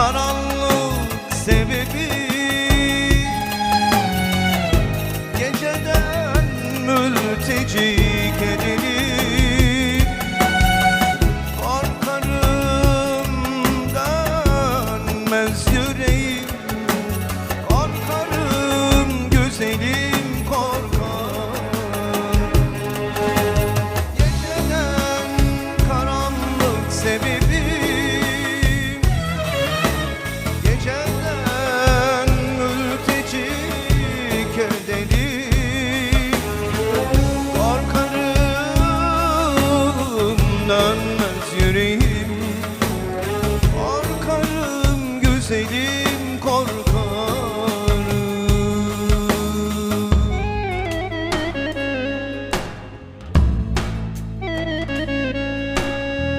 karanlık sebebi. Geceden mülteci kedini Korkarım dönmez yüreğim. Korkarım güzelim korkar. Geceden karanlık sebebim 最低。